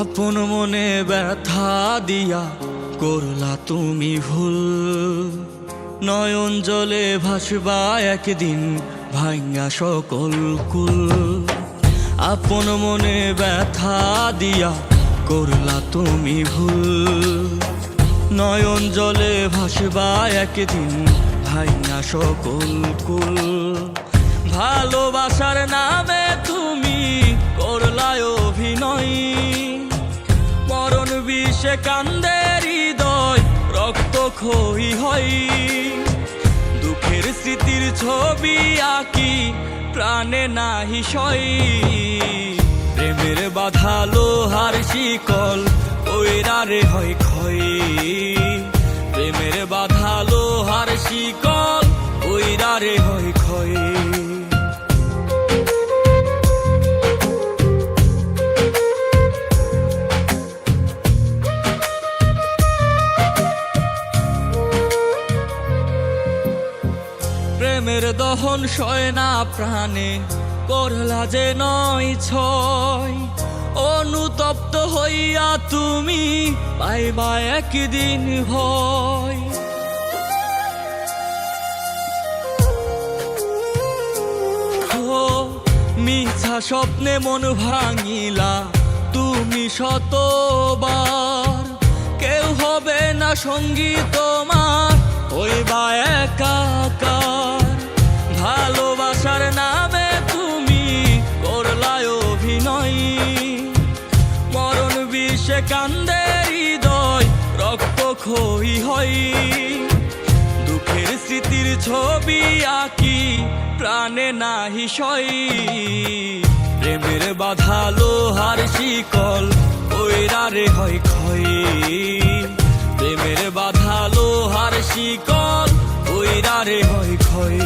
আপন মনে ব্যথা দিয়া করলা তুমি ভুল। নয়ন জলে ভাসবা একদিন ভাঙ্গা সকল কুল। আপন মনে ব্যথা দিয়া করলা তুমি ভুল। নয়ন জলে ভাসবা একদিন ভাইয়া সকল কুল। ভালোবাসার নামে তুমি করলায় অভিনয়। কান্দে হৃদয়, রক্ত খই হই দুঃখের স্মৃতির ছবি আঁকি, প্রাণে নাহি সই। প্রেমের বাধা, লোহার শিকল ওইরা রে হয় ক্ষয়। প্রেমের বাধা, লোহার শিকল প্রেমের দহন সয় না প্রাণে করলা যে নয় ছয়। অনুতপ্ত হইয়া তুমি পাইবা একদিন ও, মিথ্যা স্বপ্নে মন ভাঙিলা তুমি শতবার। কেউ হবে না সঙ্গী তোমার হইবা একাকার। ভালোবাসার নামে তুমি করলায় অভিনয়। মরণ বিষে কান্দে হৃদয়, রক্ত খই হয়। দুঃখের স্মৃতির ছবি আঁকি, প্রাণে নাহি সই। প্রেমের বাধা লোহার শিকল ওইরা রে হয় ক্ষয়। প্রেমের বাধা শিকল ওইরা রে হয় ক্ষয়।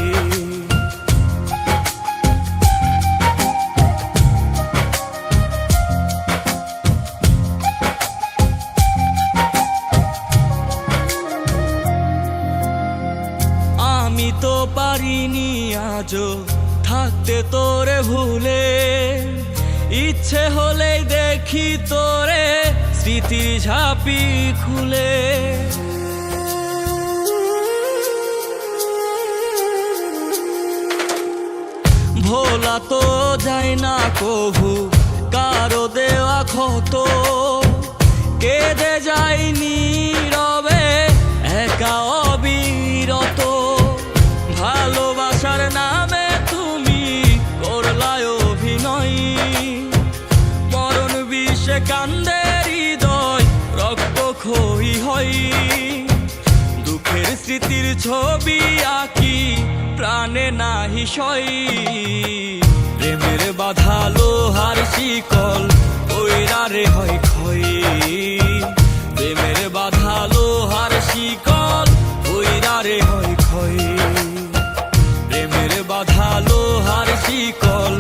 আমি তো পারিনি আজও থাকতে তোরে ভুলে। ইচ্ছে হলে দেখি তোরে স্মৃতি ঝাপি খুলে। ভোলা তো যায় না কভু, কারও দেওয়া ক্ষত। কেঁদে যায়নি রবে একা অবিরত। ভালোবাসার নামে তুমি করলায় অভিনয়। মরণ বিষে কান্দে হৃদয় রক্ত খই হয়। স্মৃতির ছবি আঁকি, প্রাণে নাহি সই। প্রেমের বাধা, লোহার শিকল ওইরা রে হয় ক্ষয়। প্রেমের বাধা, লোহার শিকল ওইরা রে হয় ক্ষয়। প্রেমের বাধা, লোহার শিকল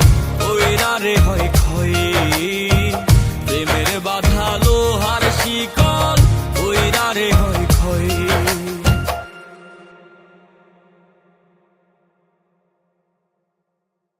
ওইরা রে হয় ক্ষয়। প্রেমের বাধা, লোহার শিকল ওইরা রে হয়